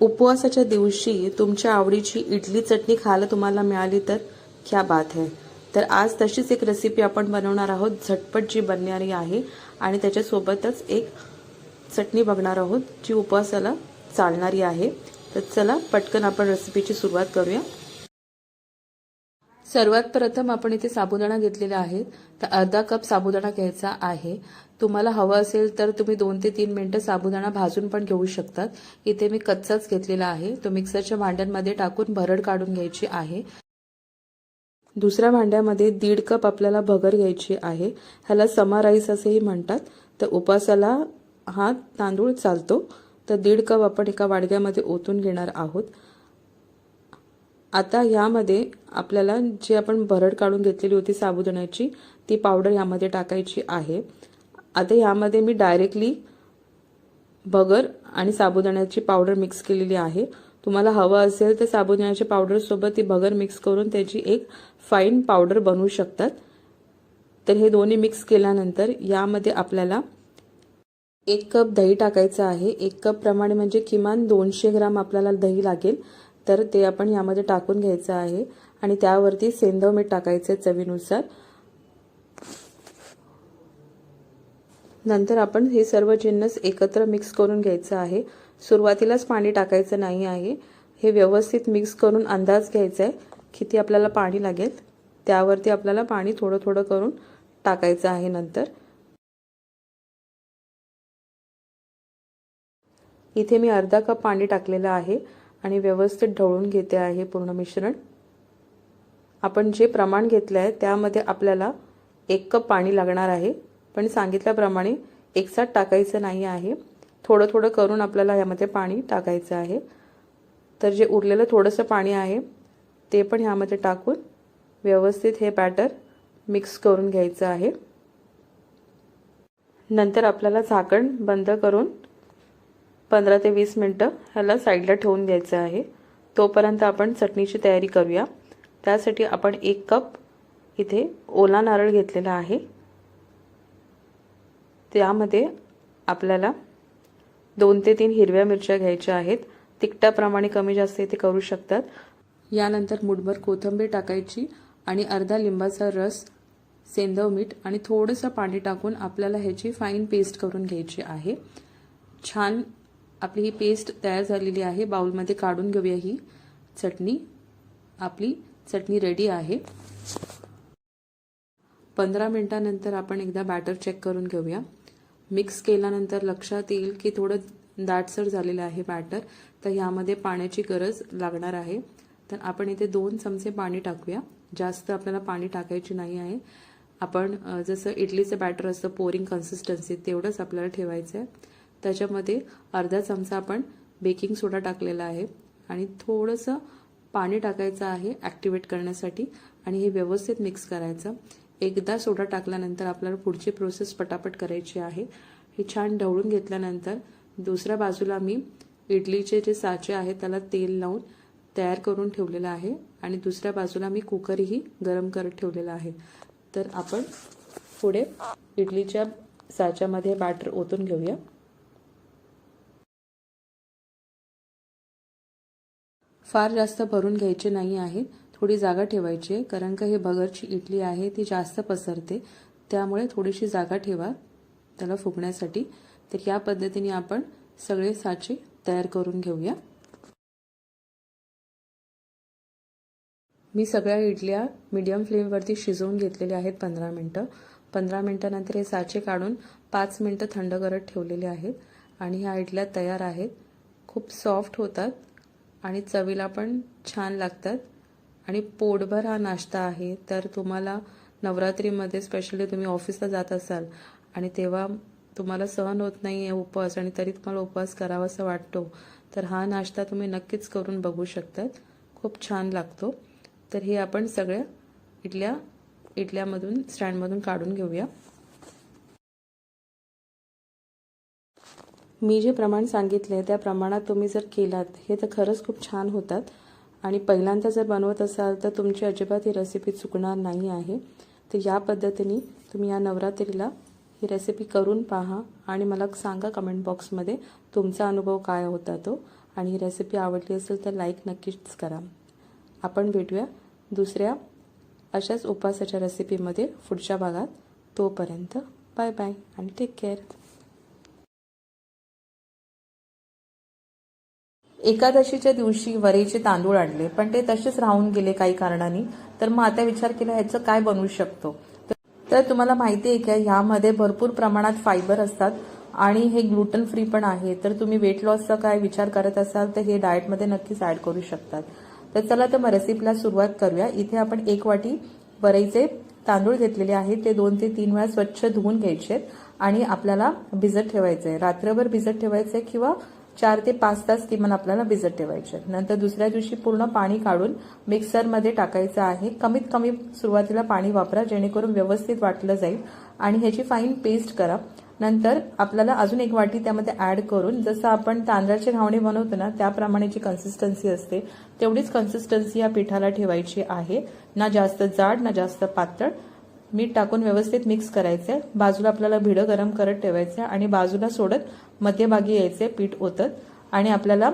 उपवासाच्या दिवशी तुमच्या आवडीची इडली चटणी खायला तुम्हाला मिळाली तर क्या बात है. तर आज तशीच एक रेसिपी आपण बनवणार आहोत. झटपट जी बनणारी आहे आणि त्याच्यासोबतच एक चटणी बघणार आहोत जी उपवासाला चालणारी आहे. तर चला पटकन आपण रेसिपीची सुरुवात करूया. सर्वात प्रथम आपण इथे साबुदाणा घेतलेला आहे. तर अर्धा कप साबुदाणा घ्यायचा आहे. तुम्हाला हवं असेल तर तुम्ही दोन ते तीन मिनटं साबुदाणा भाजून पण घेऊ शकतात. इथे मी कच्चाच घेतलेला आहे. तो मिक्सरच्या भांड्यांमध्ये टाकून भरड काढून घ्यायची आहे. दुसऱ्या भांड्यामध्ये दीड कप आपल्याला भगर घ्यायची आहे. ह्याला समा राईस असेही म्हणतात. तर उपासाला हा तांदूळ चालतो. तर दीड कप आपण एका वाडग्यामध्ये ओतून घेणार आहोत. आता ह्यामध्ये आपल्याला जी आपण भरड काढून घेतलेली होती साबुदाण्याची ती पावडर ह्यामध्ये टाकायची आहे. आता ह्यामध्ये मी डायरेक्टली भगर आणि साबुदाण्याची पावडर मिक्स केलेली आहे. तुम्हाला हवं असेल तर साबुदाण्याच्या पावडरसोबत ती भगर मिक्स करून त्याची एक फाईन पावडर बनवू शकतात. तर हे दोन्ही मिक्स केल्यानंतर यामध्ये आपल्याला एक कप दही टाकायचं आहे. एक कप प्रमाणे म्हणजे किमान दोनशे ग्राम आपल्याला दही लागेल. तर ते आपण यामध्ये टाकून घ्यायचं आहे. आणि त्यावरती सेंधव मीठ टाकायचे चवीनुसार. नंतर आपण हे सर्व जिन्नस एकत्र मिक्स करून घ्यायचं आहे. सुरुवातीलाच पाणी टाकायचं नाही आहे. हे व्यवस्थित मिक्स करून अंदाज घ्यायचा आहे. किती आपल्याला पाणी लागेल त्यावरती आपल्याला पाणी थोडं थोडं करून टाकायचं आहे नंतर. इथे मी अर्धा कप पाणी टाकलेलं आहे. आणि व्यवस्थित ढवळून घेते आहे पूर्ण मिश्रण. आपण जे प्रमाण घेतलं आहे त्यामध्ये आपल्याला एक कप पाणी लागणार आहे. पण सांगितल्याप्रमाणे एकसाथ टाकायचं नाही आहे. थोडं थोडं करून आपल्याला यामध्ये पाणी टाकायचं आहे. तर जे उरलेलं थोडंसं पाणी आहे ते पण ह्यामध्ये टाकून व्यवस्थित हे बॅटर मिक्स करून घ्यायचं आहे. नंतर आपल्याला झाकण बंद करून पंधरा ते वीस मिनटं ह्याला साईडला ठेवून द्यायचं आहे. तोपर्यंत आपण चटणीची तयारी करूया. त्यासाठी आपण एक कप इथे ओला नारळ घेतलेला आहे. त्यामध्ये आपल्याला दोन ते तीन हिरव्या मिरच्या घ्यायच्या आहेत. तिखटाप्रमाणे कमी जास्त ते करू शकतात. यानंतर मुठभर कोथिंबीर टाकायची आणि अर्धा लिंबाचा रस सेंधव मीठ आणि थोडंसं पाणी टाकून आपल्याला ह्याची फाईन पेस्ट करून घ्यायची आहे. छान आपली ही पेस्ट तयार झालेली आहे. बाउलमध्ये काढून घेऊया ही चटणी. आपली चटणी रेडी आहे. पंधरा मिनटानंतर आपण एकदा बॅटर चेक करून घेऊया. मिक्स केल्यानंतर लक्षात येईल की थोडं दाटसर झालेलं आहे बॅटर तर ह्यामध्ये पाण्याची गरज लागणार आहे. तर आपण इथे दोन चमचे पाणी टाकूया. जास्त आपल्याला पाणी टाकायची नाही आहे. आपण जसं इडलीचं बॅटर असतं पोरिंग कन्सिस्टन्सी तेवढंच आपल्याला ठेवायचं आहे त्याच्यामध्ये अर्धा चमचा आपण बेकिंग सोडा टाकलेला आहे आणि थोडंसं पाणी टाकायचं आहे ॲक्टिवेट करण्यासाठी आणि हे व्यवस्थित मिक्स करायचं. एकदा सोडा टाकल्यानंतर आपल्याला पुढची प्रोसेस पटापट करायची आहे. हे छान ढवळून घेतल्यानंतर दुसऱ्या बाजूला मी इडलीचे जे साचे आहे त्याला तेल लावून तयार करून ठेवलेलं आहे आणि दुसऱ्या बाजूला मी कुकरही गरम करत ठेवलेला आहे. तर आपण पुढे इडलीच्या साच्यामध्ये बॅटर ओतून घेऊया. फार जास्त भरून घ्यायचे नाही आहे थोडी जागा ठेवायची आहे. कारण का हे भगरची इडली आहे ती जास्त पसरते. त्यामुळे थोडीशी जागा ठेवा त्याला फुगण्यासाठी. तर या पद्धतीने आपण सगळे साचे तयार करून घेऊया. मी सगळ्या इडल्या मीडियम फ्लेमवरती शिजवून घेतलेल्या आहेत पंधरा मिनटं. पंधरा मिनटानंतर हे साचे काढून पाच मिनटं थंड करत ठेवलेले आहेत. आणि ह्या इडल्या तयार आहेत. खूप सॉफ्ट होतात. आणि चवीला पण छान लागतात. आणि पोटभर हा नाश्ता आहे तर तुम्हाला नवरात्रीमध्ये स्पेशली तुम्ही ऑफिसला जात असाल आणि तेव्हा तुम्हाला सहन होत नाही आहे उपवास आणि तरी तुम्हाला उपवास करावासा वाटतो तर हा नाश्ता तुम्ही नक्कीच करून बघू शकतात. खूप छान लागतो. तर हे आपण सगळ्या इडल्या इडल्यामधून स्टँडमधून काढून घेऊया. मी जे प्रमाण सांगितले आहे त्या प्रमाणात तुम्ही जर केलात हे तर खरंच खूप छान होतात. आणि पहिल्यांदा जर बनवत असाल तर तुमची अजिबात ही रेसिपी चुकणार नाही आहे. तर या पद्धतीने तुम्ही या नवरात्रीला ही रेसिपी करून पहा आणि मला सांगा कमेंट बॉक्समध्ये तुमचा अनुभव काय होता तो. आणि ही रेसिपी आवडली असेल तर लाईक नक्कीच करा. आपण भेटूया दुसऱ्या अशाच उपवासाच्या रेसिपीमध्ये पुढच्या भागात. तोपर्यंत बाय बाय आणि टेक केअर एकादशीच्या दिवशी वरेचे तांदूळ आणले पण ते तसेच राहून गेले काही कारणाने. तर मग आता विचार केला ह्याचं काय बनवू शकतो? तर तुम्हाला माहिती आहे का ह्यामध्ये भरपूर प्रमाणात फायबर असतात आणि हे ग्लुटन फ्री पण आहे. तर तुम्ही वेट लॉसचा काय विचार करत असाल तर हे डाएटमध्ये नक्कीच ऍड करू शकतात. तर चला तर मग रेसिपीला सुरुवात करूया. इथे आपण एक वाटी वरईचे तांदूळ घेतलेले आहेत. ते दोन ते तीन वेळा स्वच्छ धुवून घ्यायचे आणि आपल्याला भिजत ठेवायचे रात्रभर भिजत ठेवायचे किंवा चार ते पाच तास किमान आपल्याला भिजत ठेवायचे नंतर दुसऱ्या दिवशी पूर्ण पाणी काढून मिक्सरमध्ये टाकायचं आहे. कमीत कमी सुरुवातीला पाणी वापरा जेणेकरून व्यवस्थित वाटलं जाईल. आणि ह्याची फाईन पेस्ट करा. नंतर आपल्याला अजून एक वाटी त्यामध्ये ऍड करून जसं आपण तांदळाचे घावणे बनवतो ना त्याप्रमाणे जी कन्सिस्टन्सी असते तेवढीच कन्सिस्टन्सी या पिठाला ठेवायची आहे. ना जास्त जाड ना जास्त पातळ. मीठ टाकून व्यवस्थित मिक्स करायचे बाजूला आपल्याला भिडं गरम करत ठेवायचं आणि बाजूला सोडत मध्यभागी यायचे पीठ ओतत. आणि आपल्याला